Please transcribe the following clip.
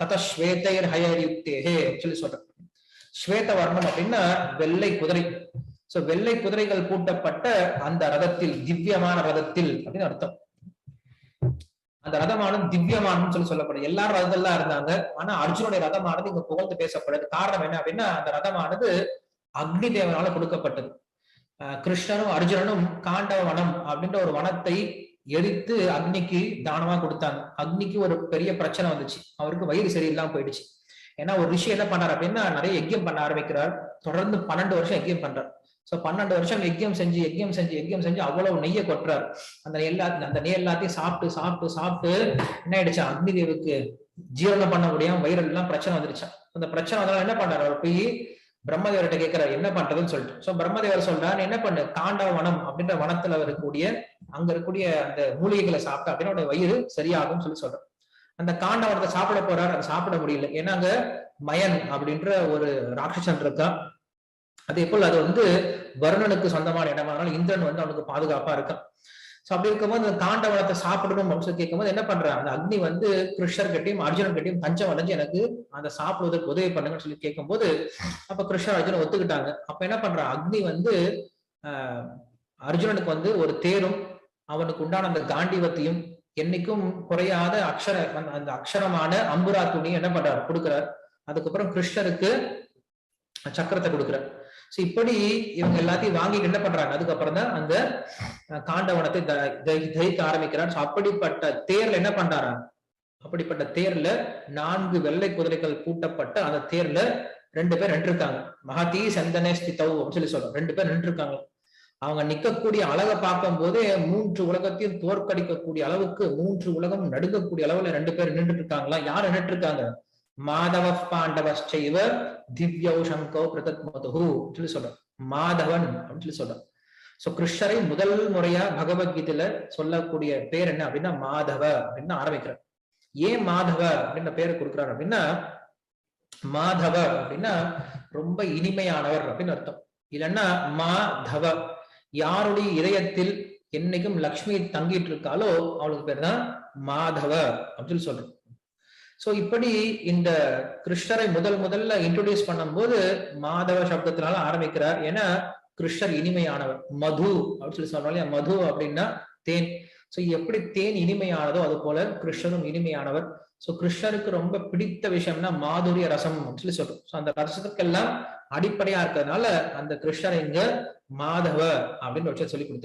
தத ஸ்வேதைர் ஹயர் சொல்லி சொல்றேன் ஸ்வேத வர்ணம் அப்படின்னா வெள்ளை குதிரை। சோ வெள்ளை குதிரைகள் பூட்டப்பட்ட அந்த ரதத்தில் திவ்யமான ரதத்தில் அப்படின்னு அர்த்தம். அந்த ரதமானது திவ்யமானு சொல்லி சொல்லப்படுது எல்லாரும் ரதத்தெல்லாம் இருந்தாங்க. ஆனா அர்ஜுனுடைய ரதமானது இங்க புகழ்ந்து பேசப்படுது. காரணம் என்ன அப்படின்னா அந்த ரதமானது அக்னி தேவனால கொடுக்கப்பட்டது. கிருஷ்ணனும் அர்ஜுனனும் காண்டவ வனம் அப்படின்ற ஒரு வனத்தை எரித்து அக்னிக்கு தானமா கொடுத்தாங்க. அக்னிக்கு ஒரு பெரிய பிரச்சனை வந்துச்சு. அவருக்கு வயிறு சரியில்லாம போயிடுச்சு. ஏன்னா ஒரு ரிஷி என்ன பண்ணார் அப்படின்னா நிறைய யஜ்யம் பண்ண ஆரம்பிக்கிறார். தொடர்ந்து பன்னெண்டு வருஷம் யஜ்யம் பண்றார். சோ பன்னெண்டு வருஷம் யஜ்யம் செஞ்சு யஜ்யம் செஞ்சு யஜ்யம் செஞ்சு அவ்வளவு நெய்யை கொட்டுறார். அந்த எல்லா அந்த நெய் எல்லாத்தையும் சாப்பிட்டு சாப்பிட்டு சாப்பிட்டு என்ன ஆயிடுச்சு? அக்னி தேவுக்கு ஜீரணம் பண்ண முடியாம வயிறெல்லாம் பிரச்சனை வந்துருச்சான் அந்த பிரச்சனை வந்தாலும் என்ன பண்றாரு அவர் போய் பிரம்மதேவர்கிட்ட கேட்கிறார் என்ன பண்றதுன்னு சொல்லிட்டு. சோ பிரம்மதேவர் சொல்றாரு என்ன பண்ணு? காண்டா வனம் அப்படின்ற வனத்துல இருக்கக்கூடிய அங்க இருக்கக்கூடிய அந்த மூலிகைகளை சாப்பிட்டா அப்படின்னு வயிறு சரியாகும்னு சொல்லி சொல்றாரு. அந்த காண்டவனத்தை சாப்பிட போறாரு அதை சாப்பிட முடியல. ஏன்னா அங்க மயன் அப்படின்ற ஒரு ராட்சசன் இருக்கா? அதே போல் அது வந்து வருணனுக்கு சொந்தமான இடமா இருந்தாலும் இந்திரன் வந்து அவனுக்கு பாதுகாப்பா இருக்கான். சோ அப்படி இருக்கும்போது அந்த காண்டவனத்தை சாப்பிடணும் அப்படின்னு சொல்லி கேட்கும்போது என்ன பண்றான் அந்த அக்னி வந்து கிருஷ்ணர் கிட்டையும் அர்ஜுனன் கிட்டையும் பஞ்சம் அடைஞ்சு எனக்கு அந்த சாப்பிடுவதற்கு உதவி பண்ணுங்கன்னு சொல்லி கேட்கும்போது அப்ப கிருஷ்ணர் அர்ஜுனன் ஒத்துக்கிட்டாங்க. அப்ப என்ன பண்றான் அக்னி வந்து அர்ஜுனனுக்கு வந்து ஒரு தேரும் அவனுக்கு உண்டான அந்த காண்டிவத்தையும் என்னைக்கும் குறையாத அக்ஷர அந்த- அந்த அக்ஷரமான அம்புரா துணி என்ன பண்றாரு? கொடுக்குறார். அதுக்கப்புறம் கிருஷ்ணருக்கு சக்கரத்தை கொடுக்குறார். சோ இப்படி இவங்க எல்லாத்தையும் வாங்கி என்ன பண்றாங்க? அதுக்கப்புறம் தான் அந்த காண்டவனத்தை த- தரிக்க ஆரம்பிக்கிறார். அப்படிப்பட்ட தேர்ல என்ன பண்றாரா? அப்படிப்பட்ட தேர்ல நான்கு வெள்ளை குதிரைகள் பூட்டப்பட்ட அந்த தேர்ல ரெண்டு பேர் நின்றுருக்காங்க. மகதி சந்தனே ஸ்திதௌ அப்படின்னு சொல்லி சொல்றோம் ரெண்டு பேர் நின்று இருக்காங்க அவங்க நிக்கக்கூடிய அழகை பார்க்கும் போதே மூன்று உலகத்தையும் தோற்கடிக்கக்கூடிய அளவுக்கு மூன்று உலகம் நடுங்கக்கூடிய அளவுல ரெண்டு பேர் நின்றுட்டு இருக்காங்களா? யார் நின்றுட்டு இருக்காங்க? மாதவ பாண்டவச்சைவ திவ்யௌ சங்கோ பிரதத்மதுஹு சொல்லி சொல்றோம் மாதவன் அப்படின்னு சொல்லி சொல்றோம் சோ கிருஷ்ணரை முதல் முறையா பகவத்கீதையில சொல்லக்கூடிய பேர் என்ன அப்படின்னா மாதவ அப்படின்னு ஆரம்பிக்கிறார். ஏன் மாதவ அப்படின்ற பேரை கொடுக்குறாரு அப்படின்னா மாதவ அப்படின்னா ரொம்ப இனிமையானவர் அப்படின்னு அர்த்தம். இல்லைன்னா மாதவ. யாருடைய இதயத்தில் என்னைக்கும் லக்ஷ்மி தங்கிட்டு இருக்காளோ அவளுக்கு பேர் தான் மாதவ அப்படின்னு சொல்லி சொல்றோம் சோ இப்படி இந்த கிருஷ்ணரை முதல் முதல்ல இன்ட்ரோடியூஸ் பண்ணும்போது மாதவ சப்தத்தினால ஆரம்பிக்கிறார். ஏன்னா கிருஷ்ணர் இனிமையானவர். மது அப்படின்னு சொல்லி சொல்றோம் இல்லையா? மது அப்படின்னா தேன். சோ எப்படி தேன் இனிமையானதோ அது போல கிருஷ்ணரும் இனிமையானவர். சோ கிருஷ்ணருக்கு ரொம்ப பிடித்த விஷயம்னா மாதுரிய ரசம் அப்படின்னு சொல்லி சொல்றோம். சோ அந்த ரசத்துக்கெல்லாம் அடிப்படையா இருக்கிறதுனால அந்த கிருஷ்ணர் இங்க மாதவ அப்படின்னு வச்சு சொல்லி கொடுத்தார்